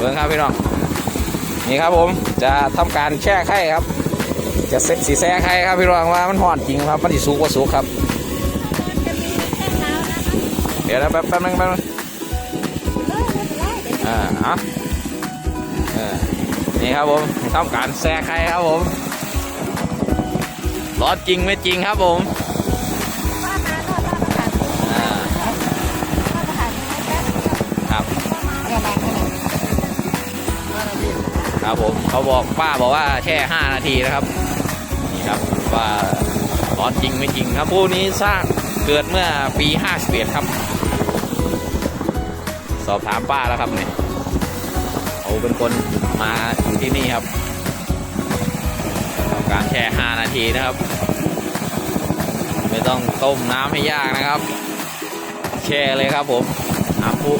เบิ่งครับพี่น้องนี่ครับผมจะทำการแช่ไข่ครับ จะเสสีแซ่ไข่ครับพี่น้องว่ามันห่อนจริงครับมันสิสุกว่าสุกครับจะมีแค่เท้านะเดี๋ยวนะแป๊บแป๊บนึงแป๊บนึงเออไม่เป็นไรเดี๋ยวอ่าเอาเออนี่ครับผมทำการแซ่ไข่ครับผมร้อนจริงไม่จริงครับผมว่ามาก็ว่าประกาศอ่าว่าประกาศให้แป๊บครับ ครับผมเขาบอกป้าบอกว่าแค่5นาทีนะครับนี่ครับว่าร้อนจริงไม่จริงครับผู้นี้สร้างเกิดเมื่อปี51ครับ สอบถามป้าแล้วครับเนี่ยเขาเป็นคนมาอยู่ที่นี่ครับทำการแช่5นาทีนะครับ ไม่ต้องต้มน้ำให้ยากนะครับ แช่เลยครับผมน้ำพุ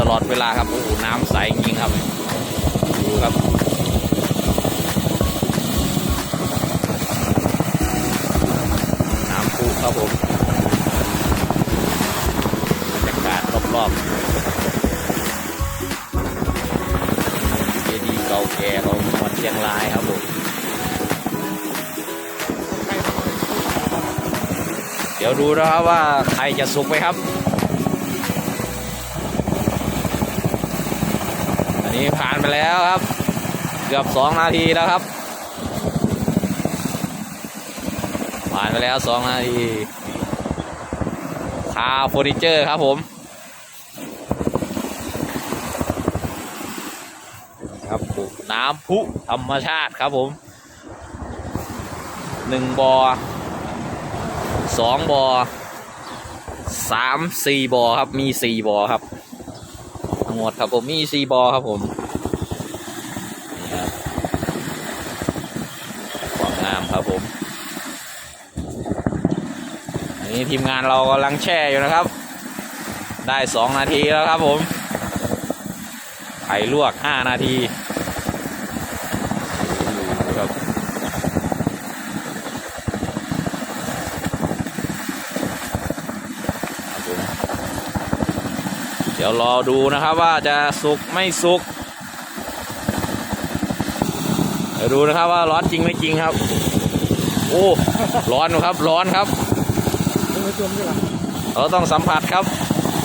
ตลอดเวลาครับโอ้โหน้ำใสจริงครับดูครับน้ำพุครับผมบรรยากาศรอบๆเจดีย์เก่าแก่ของจังหวัดเชียงรายครับผมเดี๋ยวดูนะครับว่าใครจะสุกไหมครับ นี้ผ่านไปแล้วครับ เกือบสองนาทีแล้วครับ ผ่านไปแล้วสองนาทีคาเฟอร์นิเจอร์ครับผม ครับผมน้ำพุธรรมชาติครับผมหนึ่งบอ่อสองบอ่อสามสี่บอ่อครับมีสี่บ่อครับ ทั้งหมดครับผมมีซีบอครับผมนี่ครับความงามครับผมนนี้ทีมงานเรากำลังแช่อยู่นะครับ ได้สองนาทีแล้วครับผมไข่ลวกห้านาทีครับผม เดี๋ยวรอดูนะครับว่าจะสุกไม่สุกเดี๋ยวดูนะครับว่าร้อนจริงไม่จริงครับ โอ้ร้อนครับร้อนครับเราต้องสัมผัสครับ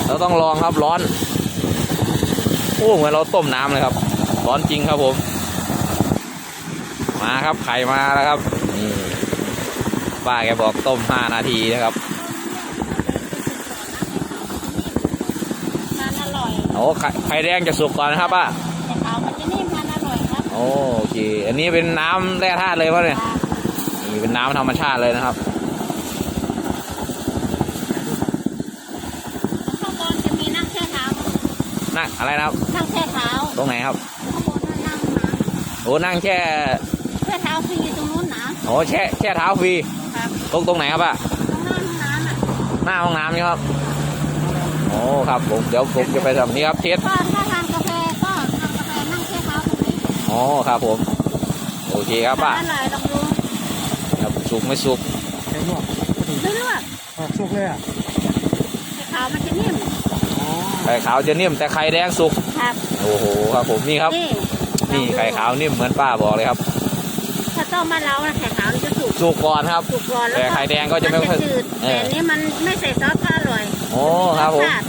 เราต้องลองครับร้อน โอ้เหมือนเราต้มน้ำเลยครับ ร้อนจริงครับผม มาครับไข่มาแล้วครับป้าแกบอกต้มห้านาทีนะครับ ทาน อร่อยโอ้ไข่ไข่แดงจะสุกก่อนนะครับป้าแต่ขาวมันจะนิ่มทานอร่อยครับโอ้โอเค อันนี้เป็นน้ำแร่ธาตุเลยป่ะเนี่ยนี่เป็นน้ำธรรมชาติเลยนะครับ ข้างบนจะมีนั่งแช่เท้านั่งอะไรนะครับ นั่งแช่เท้าตรงไหนครับ ข้างบนนั่งนะโอ้นั่งแช่แช่เท้าฟรีตรงนู้นนะโอ้แช่แช่เท้าฟรีครับตรงตรงไหนครับอะตรงหน้าห้องน้ำอะ หน้าห้องน้ำนี่ครับ โอ้ครับผมเดี๋ยวผมจะไปทำนี้ครับเทสก็ถ้าทานกาแฟก็ทานกาแฟนั่งแช่เท้าตรงนี้อ๋อครับผม โอเคครับป้าทานอร่อยลองดูครับสุกไม่สุกแข็งหรอกพอดีเลือกออกสุกเลยอะแช่เท้ามันจะนิ่มอ๋อไข่ขาวจะนิ่มแต่ไข่แดงสุกครับโอ้โหครับผมนี่ครับ นี่นี่ไข่ขาวนิ่มเหมือนป้าบอกเลยครับ ถ้าต้มมานเรานะไข่ขาวมันจะสุกสุกก่อนครับสุกก่อนแล้วแต่ไข่แดงก็จะไม่ค่อยจืดเออแต่อันนี้มันไม่ใส่ซอสก็อร่อยโอ้ครับผมสชาติ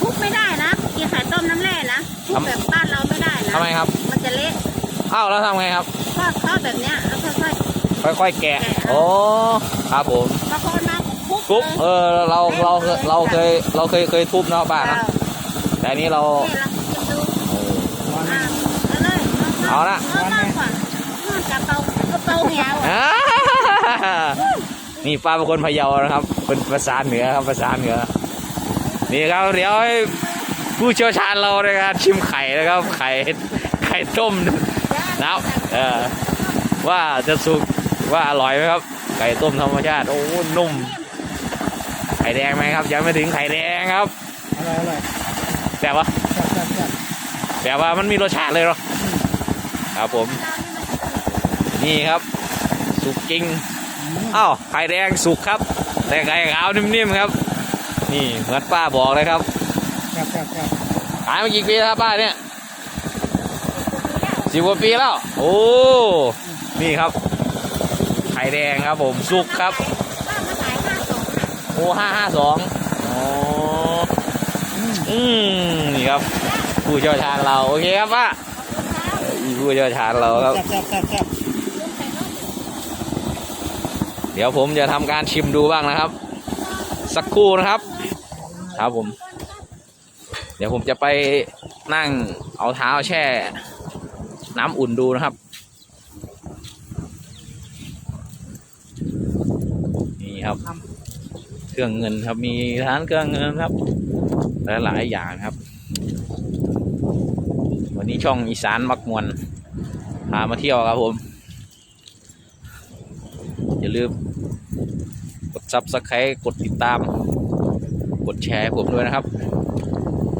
คลุกไม่ได้นะกินไข่ต้มน้ำแร่นะคลุกทำแบบบ้านเราไม่ได้นะทำไมครับ มันจะเละอ้าวแล้วทำไงครับทอดทอดแบบเนี้ยแล้วค่อยค่อยๆแกะ โอ้ครับผมๆบางคนมาคลุกทุบเลเอยอเราเราเราเคยเราเคยเคยทุบเนาะป้านะเอาแต่อันนี้เรานี่เราชิมดูร้อนไหมอะเอาเลยเอาละ เอามากกว่ามันกระเป๋ากระเป๋าเหี่ยวอ่านี่ป้าเป็นคนพะเยานะครับ เป็นภาษาเหนือครับภาษาเหนือ นี่ครับเดี๋ยวให้ผู้เชี่ยวชาญเราในการชิมไข่นะครับไข่ไข่ต้มน้ำเออว่าจะสุกว่าอร่อยไหมครับ ไก่ต้มธรรมชาติโอ้นุ่ม ไข่แดงไหมครับ ยังไม่ถึงไข่แดงครับอร่อยอร่อยแต่ว่าแซ่บแซ่บแซ่บแต่ว่ามันมีรสชาติเลยเหรอครับผม นี่ครับ สุกจริง อืมอ้าวไข่แดงสุกครับ แต่ไข่ขาวนิ่มๆครับ นี่เหมือนป้าบอกเลยครับแซ่บแซ่บแซ่บขายมากี่ปีแล้วครับป้าเนี่ยสิบกว่าปีแล้ว โอ้นี่ครับ ไข่แดงครับผมสุกครับป้ามาขายห้าสองน่ะโอ้ห้าห้าสองอ๋ออืมนี่ครับผู้เชี่ยวชาญเราโอเคครับป้าอีผู้เชี่ยวชาญเราครับ แซ่บแซ่บแซ่บแซ่บ เดี๋ยวผมจะทำการชิมดูบ้างนะครับ สักครู่นะครับ ครับผม เดี๋ยวผมจะไปนั่งเอาเท้าแช่ น้ำอุ่นดูนะครับ นี่ครับ เครื่องเงินครับมีร้านเครื่องเงินครับและหลายอย่างครับ วันนี้ช่องอีสานมักมวนพามาเที่ยวครับผมอย่าลืม ซับสไครต์กดติดตาม กดแชร์ผมด้วยนะครับ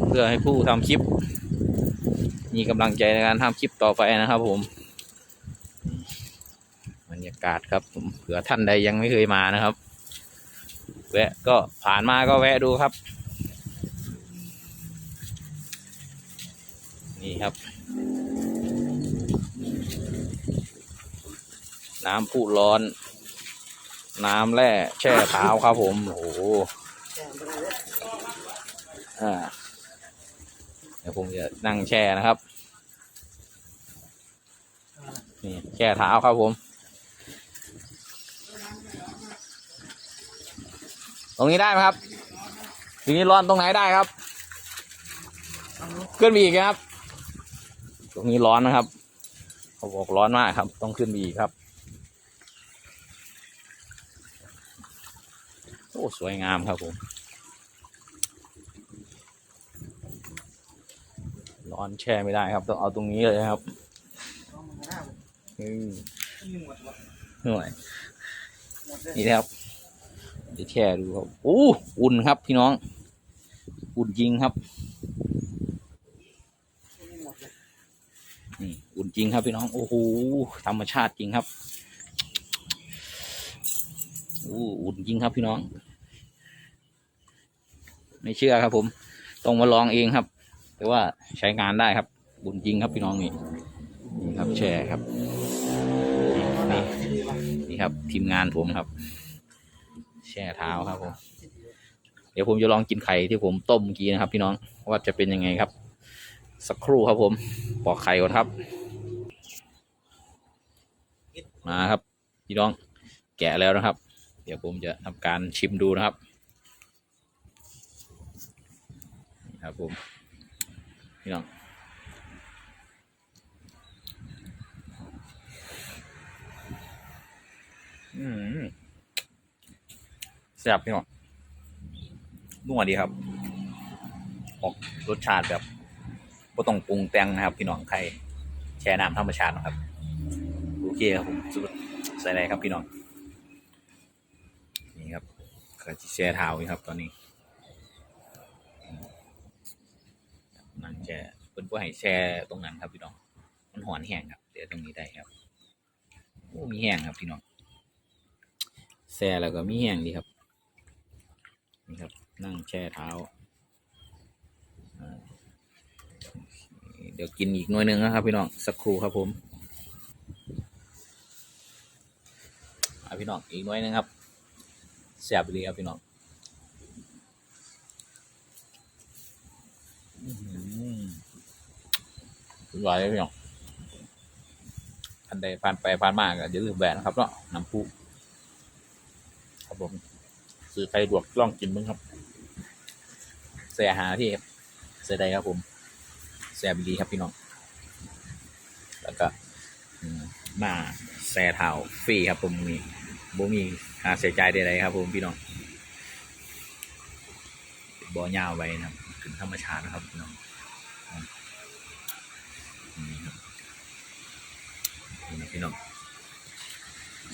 เพื่อให้ผู้ทำคลิป มีกำลังใจในการทำคลิปต่อไปนะครับผมบรรยากาศครับผมเผื่อท่านใดยังไม่เคยมานะครับ แวะก็ผ่านมาก็แวะดูครับ นี่ครับ น้ำพุร้อน น้ำแร่แช่เท้าครับผม โอ้โหอ่าเดี๋ยวผมจะนั่งแช่นะครับ นี่แช่เท้าครับผม ตรงนี้ได้ไหมครับตรงนี้ร้อนตรงไหนได้ครับ ขึ้นไปอีกครับ ตรงนี้ร้อนนะครับเขาบอกร้อนมากครับ ต้องขึ้นไปอีกครับ โอ้ สวยงามครับผม ร้อนแช่ไม่ได้ครับ ต้องเอาตรงนี้เลยครับหน่วยนี่นะครับเดี๋ยวแช่ดูครับโอ้อุ่นครับพี่น้อง อุ่นจริงครับนี่อุ่นจริงครับพี่น้องโอ้โหธรรมชาติจริงครับโอ้อุ่นจริงครับพี่น้อง ไม่เชื่อครับ ผมต้องมาลองเองครับ แต่ว่าใช้งานได้ครับ บุญจริงครับพี่น้องนี่นี่ครับ แชร์ครับนี่นี่ครับ ทีมงานผมครับ แช่เท้าครับผมเดี๋ยวผมจะลองกินไข่ที่ผมต้มเมื่อกี้นะครับ พี่น้องว่าจะเป็นยังไงครับ สักครู่ครับผมปอกไข่ก่อนครับ มาครับ พี่น้องแกะแล้วนะครับ เดี๋ยวผมจะทำการชิมดูนะครับ ครับผมพี่น้องอืมแซ่บพี่น้องนัวดีครับ ออกรสชาติแบบไม่ต้องปรุงแต่งนะครับ พี่น้องใครแช่น้ำธรรมชาตินะครับ โอเคครับผมสุดใส่อะไรครับพี่น้อง นี่ครับก็จะแช่เท้าอยู่ครับ ตอนนี้ นั่งแช่เพิ่นบ่ให้แช่ตรงนั้นครับพี่น้อง มันหอนแห้งครับเดี๋ยวตรงนี้ได้ครับโอ้มีแห้งครับพี่น้องแช่แล้วก็มีแห้งดีครับนี่ครับ นั่งแช่เท้าเดี๋ยวกินอีกหน่วยหนึ่งนะครับพี่น้องสักครู่ครับผมอะพี่น้องอีกหน่วยหนึ่งครับแซ่บดีครับพี่น้อง สุดยอดเลยพี่น้องท่านใดผ่านไปผ่านมาก็อย่าลืมแบะนะครับเนาะน้ำพุครับผมซื้อไข่ดวกลองกินมึงครับเสียหาที่เสียใดครับผมเสียบีดีครับพี่น้องแล้วก็อืมาแซ่เท้าฟรีครับผมมีบ่มีค่าเสียใจใดๆครับผมพี่น้องบ่อยาวไว้นะครับถึงธรรมชาตินะครับพี่น้อง นี่ครับ นะพี่น้อง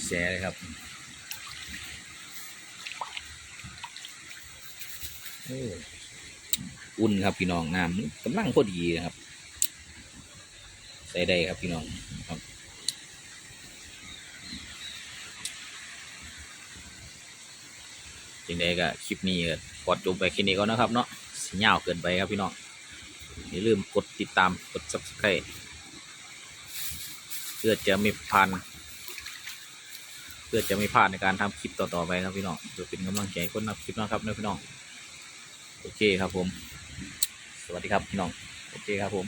แชร์เลยครับอุ่นครับพี่น้องน้ำกำลังพอดีนะครับ ใส่ได้ครับพี่น้องครับจึงได้ก็คลิปนี้ก็ขอจบไปแค่นี้ก่อนนะครับเนาะสิยาวเกินไปครับพี่น้องอย่าลืมกดติดตามกด subscribe เพื่อจะไม่พันเพื่อจะไม่พลาดในการทำคลิปต่อๆไปครับพี่น้องจะเป็นกำลังใจคนทำคลิปนะครับนะพี่น้องโอเคครับผม สวัสดีครับพี่น้องโอเคครับผม